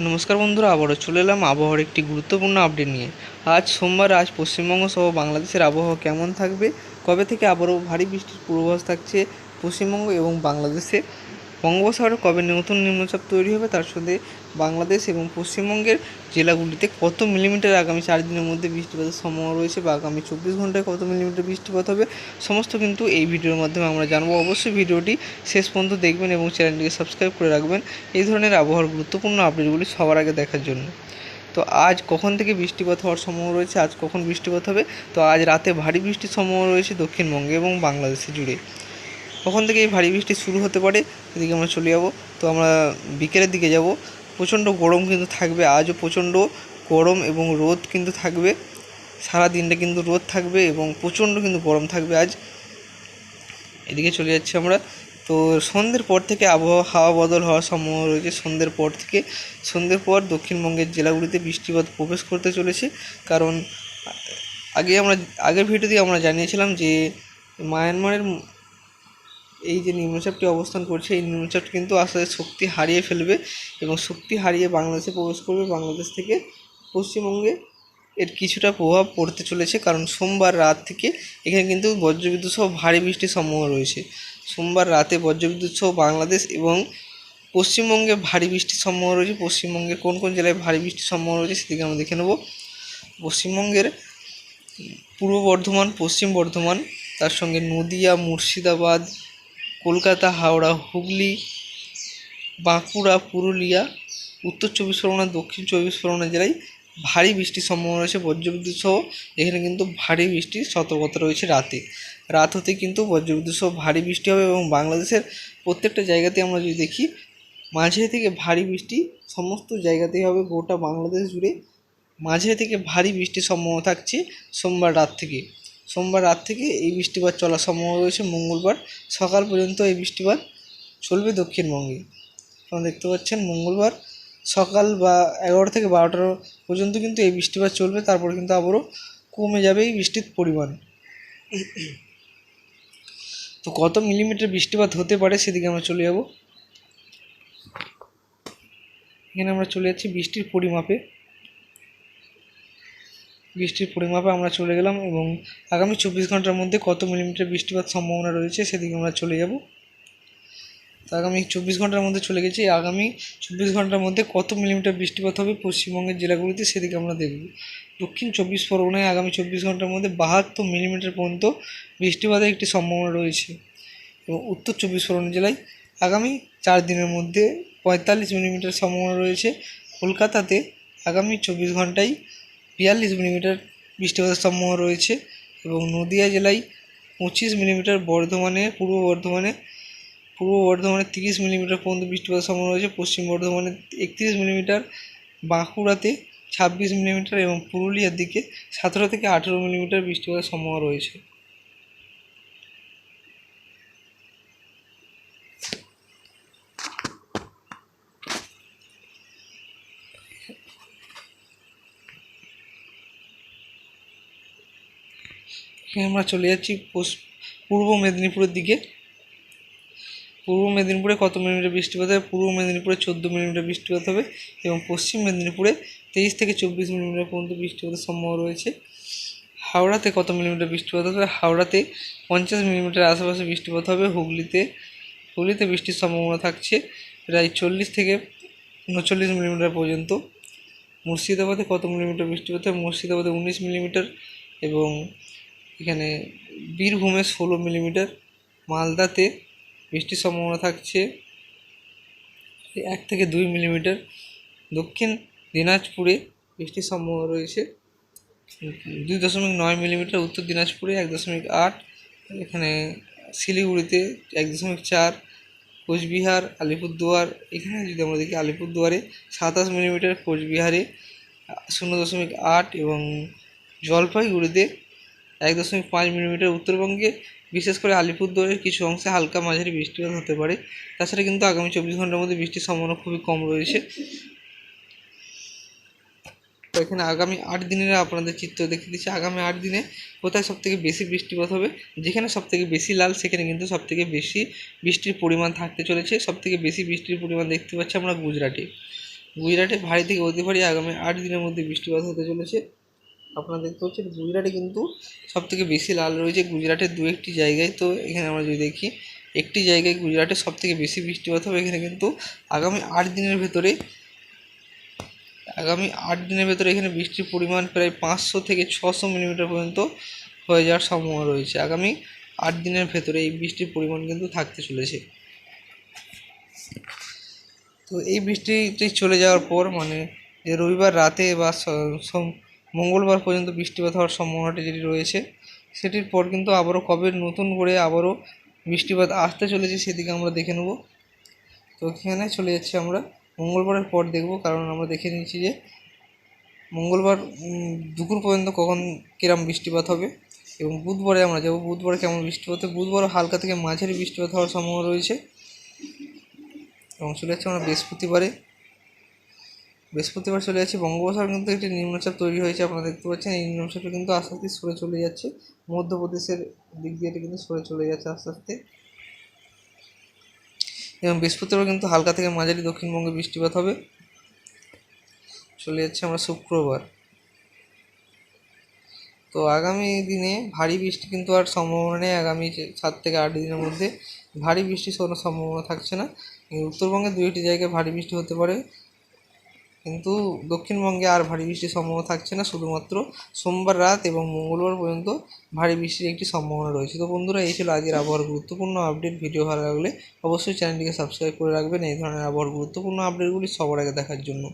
নমস্কার বন্ধুরা, আবারও চলে এলাম আবহাওয়ার একটি গুরুত্বপূর্ণ আপডেট নিয়ে। আজ সোমবার, আজ পশ্চিমবঙ্গ সহ বাংলাদেশের আবহাওয়া কেমন থাকবে? কবে থেকে আবারও ভারী বৃষ্টির পূর্বাভাস থাকছে পশ্চিমবঙ্গ এবং বাংলাদেশে? বঙ্গোপসাগরে কবে নতুন নিম্নচাপ তৈরি হবে তার সাথে বাংলাদেশ এবং পশ্চিমবঙ্গের জেলাগুলিতে কত মিলিমিটার আগামী চার দিনের মধ্যে বৃষ্টিপাতের সম্ভাবনা রয়েছে বা আগামী চব্বিশ ঘন্টায় কত মিলিমিটার বৃষ্টিপাত হবে, সমস্ত কিন্তু এই ভিডিওর মাধ্যমে আমরা জানব। অবশ্যই ভিডিওটি শেষ পর্যন্ত দেখবেন এবং চ্যানেলটিকে সাবস্ক্রাইব করে রাখবেন। এই ধরনের আবহাওয়ার গুরুত্বপূর্ণ আপডেটগুলি সবার আগে দেখার জন্য। তো আজ কখন থেকে বৃষ্টিপাত হওয়ার সম্ভাবনা রয়েছে? আজ কখন বৃষ্টিপাত হবে? তো আজ রাতে ভারী বৃষ্টির সম্ভাবনা রয়েছে দক্ষিণবঙ্গে এবং বাংলাদেশে জুড়ে। কখন থেকে এই ভারী বৃষ্টি শুরু হতে পারে এদিকে আমরা চলে যাব। তো আমরা বিকেলের দিকে যাব। প্রচণ্ড গরম কিন্তু থাকবে, আজও প্রচণ্ড গরম এবং রোদ কিন্তু থাকবে। সারা দিনটা কিন্তু রোদ থাকবে এবং প্রচণ্ড কিন্তু গরম থাকবে আজ। এদিকে চলে যাচ্ছি আমরা। তো সন্ধ্যের পর থেকে আবহাওয়া, হাওয়া বদল হওয়ার সম্ভাবনা রয়েছে। সন্ধ্যের পর থেকে, সন্ধ্যের পর দক্ষিণবঙ্গের জেলাগুলিতে বৃষ্টিপাত প্রবেশ করতে চলেছে। কারণ, আগে আমরা, আগের ভিডিওতে আমরা জানিয়েছিলাম যে, মায়ানমারের এই যে নিম্নচাপটি অবস্থান করছে, এই নিম্নচাপটি কিন্তু আস্তে আস্তে শক্তি হারিয়ে ফেলবে এবং শক্তি হারিয়ে বাংলাদেশে প্রবেশ করবে। বাংলাদেশ থেকে পশ্চিমবঙ্গে এর কিছুটা প্রভাব পড়তে চলেছে কারণ সোমবার রাত থেকে এখানে কিন্তু বজ্রবিদ্যুৎ সহ ভারী বৃষ্টির সম্ভাবনা রয়েছে। সোমবার রাতে বজ্রবিদ্যুৎ সহ বাংলাদেশ এবং পশ্চিমবঙ্গে ভারী বৃষ্টির সম্ভাবনা রয়েছে। পশ্চিমবঙ্গের কোন কোন জেলায় ভারী বৃষ্টির সম্ভাবনা রয়েছে সেদিকে আমরা দেখে নেব। পশ্চিমবঙ্গের পূর্ব বর্ধমান, পশ্চিম বর্ধমান, তার সঙ্গে নদিয়া, মুর্শিদাবাদ কলকাতা, হাওড়া, হুগলি, বাঁকুড়া, পুরুলিয়া, উত্তর চব্বিশ পরগনা, দক্ষিণ চব্বিশ পরগনা জেলায় ভারী বৃষ্টির সম্ভাবনা রয়েছে। বজ্রবিদ্যুৎ সহ এখানে কিন্তু ভারী বৃষ্টির সতর্কতা রয়েছে রাতে। রাত হতে কিন্তু বজ্রবিদ্যুৎ সহ ভারী বৃষ্টি হবে এবং বাংলাদেশের প্রত্যেকটা জায়গাতে আমরা যদি দেখি, মাঝে থেকে ভারী বৃষ্টি সমস্ত জায়গাতেই হবে। গোটা বাংলাদেশ জুড়ে মাঝে থেকে ভারী বৃষ্টির সম্ভাবনা থাকছে সোমবার রাত থেকে। সোমবার রাত থেকে এই বৃষ্টিপাত চলার সম্ভাবনা রয়েছে। মঙ্গলবার সকাল পর্যন্ত এই বৃষ্টিপাত চলবে দক্ষিণবঙ্গে। আপনারা দেখতে পাচ্ছেন, মঙ্গলবার সকাল বা এগারোটা থেকে বারোটা পর্যন্ত কিন্তু এই বৃষ্টিপাত চলবে। তারপর কিন্তু আবারও কমে যাবে এই বৃষ্টির পরিমাণ। তো কত মিলিমিটার বৃষ্টিপাত হতে পারে সেদিকে আমরা চলে যাব। এখানে আমরা চলে যাচ্ছি বৃষ্টির পরিমাপে। বৃষ্টির পরিমাপে আমরা চলে গেলাম এবং আগামী চব্বিশ ঘণ্টার মধ্যে কত মিলিমিটার বৃষ্টিপাত সম্ভাবনা রয়েছে সেদিকে আমরা চলে যাব। আগামী চব্বিশ ঘণ্টার মধ্যে চলে গেছি। আগামী চব্বিশ ঘণ্টার মধ্যে কত মিলিমিটার বৃষ্টিপাত হবে পশ্চিমবঙ্গের জেলাগুলিতে সেদিকে আমরা দেখব। দক্ষিণ চব্বিশ পরগনায় আগামী চব্বিশ ঘণ্টার মধ্যে বাহাত্তর মিলিমিটার পর্যন্ত বৃষ্টিপাতের একটি সম্ভাবনা রয়েছে এবং উত্তর চব্বিশ পরগনা জেলায় আগামী চার দিনের মধ্যে পঁয়তাল্লিশ মিলিমিটার সম্ভাবনা রয়েছে। কলকাতাতে আগামী চব্বিশ ঘন্টায় বিয়াল্লিশ মিলিমিটার বৃষ্টিপাতের সম্ভাবনা রয়েছে এবং নদিয়া জেলায় পঁচিশ মিলিমিটার বর্ধমানে, পূর্ব বর্ধমানে পূর্ব বর্ধমানে তিরিশ মিলিমিটার পর্যন্ত বৃষ্টিপাতের সম্ভাবনা রয়েছে, পশ্চিম বর্ধমানে একত্রিশ মিলিমিটার, বাঁকুড়াতে ছাব্বিশ মিলিমিটার এবং পুরুলিয়ার দিকে সতেরো থেকে আঠেরো মিলিমিটার বৃষ্টিপাতের সম্ভাবনা রয়েছে। আমরা চলে যাচ্ছি পূর্ব মেদিনীপুরের দিকে। পূর্ব মেদিনীপুরে কত মিলিমিটার বৃষ্টিপাত হবে? পূর্ব মেদিনীপুরে চোদ্দ মিলিমিটার বৃষ্টিপাত হবে এবং পশ্চিম মেদিনীপুরে তেইশ থেকে চব্বিশ মিলিমিটার পর্যন্ত বৃষ্টিপাতের সম্ভাবনা রয়েছে। হাওড়াতে কত মিলিমিটার বৃষ্টিপাত হবে? হাওড়াতে পঞ্চাশ মিলিমিটার আশেপাশে বৃষ্টিপাত হবে। হুগলিতে হুগলিতে বৃষ্টির সম্ভাবনা থাকছে প্রায় চল্লিশ থেকে উনচল্লিশ মিলিমিটার পর্যন্ত। মুর্শিদাবাদে কত মিলিমিটার বৃষ্টিপাত হবে? মুর্শিদাবাদে উনিশ মিলিমিটার এবং এখানে বীরভূমে ষোলো মিলিমিটার, মালদাতে বৃষ্টির সম্ভাবনা থাকছে এক থেকে দুই মিলিমিটার। দক্ষিণ দিনাজপুরে বৃষ্টির সম্ভাবনা রয়েছে দুই দশমিক নয় মিলিমিটার, উত্তর দিনাজপুরে এক দশমিক আট, এখানে শিলিগুড়িতে এক দশমিক চার, কোচবিহার, আলিপুরদুয়ার, এখানে যদি আমরা দেখি আলিপুরদুয়ারে সাতাশ মিলিমিটার, কোচবিহারে শূন্য দশমিক আট এবং জলপাইগুড়িতে এক দশমিক পাঁচ মিলিমিটার উত্তরবঙ্গে, বিশেষ করে আলিপুরদুয়ারের কিছু অংশে হালকা মাঝারি বৃষ্টিপাত হতে পারে। তাছাড়া কিন্তু আগামী চব্বিশ ঘণ্টার মধ্যে বৃষ্টির সম্ভাবনা খুবই কম রয়েছে। তো এখানে আগামী আট দিনের আপনাদের চিত্র দেখিয়ে দিচ্ছি। আগামী আট দিনে কোথায় সবথেকে বেশি বৃষ্টিপাত হবে? যেখানে সবথেকে বেশি লাল, সেখানে কিন্তু সবথেকে বেশি বৃষ্টির পরিমাণ থাকতে চলেছে। সবথেকে বেশি বৃষ্টির পরিমাণ দেখতে পাচ্ছি আমরা গুজরাটে। গুজরাটে ভারী থেকে অতি ভারী আগামী আট দিনের মধ্যে বৃষ্টিপাত হতে চলেছে। আপনারা দেখতে পাচ্ছেন গুজরাটে কিন্তু সব থেকে বেশি লাল রয়েছে। গুজরাটের দু একটি জায়গায় তো এখানে আমরা যদি দেখি, একটি জায়গায় গুজরাটে সব থেকে বেশি বৃষ্টিপাত হবে এখানে কিন্তু আগামী আট দিনের ভেতরে, আগামী আট দিনের ভেতরে এখানে বৃষ্টির পরিমাণ প্রায় পাঁচশো থেকে ছশো মিলিমিটার পর্যন্ত হয়ে যাওয়ার সম্ভাবনা রয়েছে। আগামী আট দিনের ভেতরে এই বৃষ্টির পরিমাণ কিন্তু থাকতে চলেছে। তো এই বৃষ্টিটি চলে যাওয়ার পর মানে রবিবার রাতে বা মঙ্গলবার পর্যন্ত বৃষ্টিপাত হওয়ার সম্ভাবনাটি যেটি রয়েছে, সেটির পর কিন্তু আবারও কবে নতুন করে আবারও বৃষ্টিপাত আসতে চলেছে সেদিকে আমরা দেখে নেব। তো এখানে চলে যাচ্ছি আমরা। মঙ্গলবারের পর দেখব, কারণ আমরা দেখে নিয়েছি যে মঙ্গলবার দুপুর পর্যন্ত কখন কিরম বৃষ্টিপাত হবে এবং বুধবারে আমরা যাব। বুধবারে কেমন বৃষ্টিপাত হবে? বুধবারও হালকা থেকে মাঝারি বৃষ্টিপাত হওয়ার সম্ভাবনা রয়েছে। এবং চলে যাচ্ছে আমরা বৃহস্পতিবারে। বৃহস্পতিবার চলে যাচ্ছে। বঙ্গোপসাগর কিন্তু একটি নিম্নচাপ তৈরি হয়েছে, আপনারা দেখতে পাচ্ছেন। এই নিম্নচাপটা কিন্তু আস্তে আস্তে সরে চলে যাচ্ছে। মধ্যপ্রদেশের দিক দিয়ে কিন্তু সরে চলে যাচ্ছে আস্তে আস্তে। এবং বৃহস্পতিবার কিন্তু হালকা থেকে মাঝারি দক্ষিণবঙ্গে বৃষ্টিপাত হবে। চলে যাচ্ছে আমরা শুক্রবার। তো আগামী দিনে ভারী বৃষ্টি কিন্তু আর সম্ভাবনা নেই। আগামী সাত থেকে আট দিনের মধ্যে ভারী বৃষ্টির কোনো সম্ভাবনা থাকছে না। উত্তরবঙ্গে দু একটি জায়গায় ভারী বৃষ্টি হতে পারে। কিন্তু দক্ষিণবঙ্গে আর ভারী বৃষ্টির সম্ভাবনা থাকছে না, শুধুমাত্র সোমবার রাত এবং মঙ্গলবার পর্যন্ত ভারী বৃষ্টির একটি সম্ভাবনা রয়েছে। তো বন্ধুরা, এই ছিল আজকের আবহাওয়ার গুরুত্বপূর্ণ আপডেট। ভিডিও ভালো লাগলে অবশ্যই চ্যানেলটিকে সাবস্ক্রাইব করে রাখবেন। এই ধরনের আবহাওয়ার গুরুত্বপূর্ণ আপডেটগুলি সবার আগে দেখার জন্য।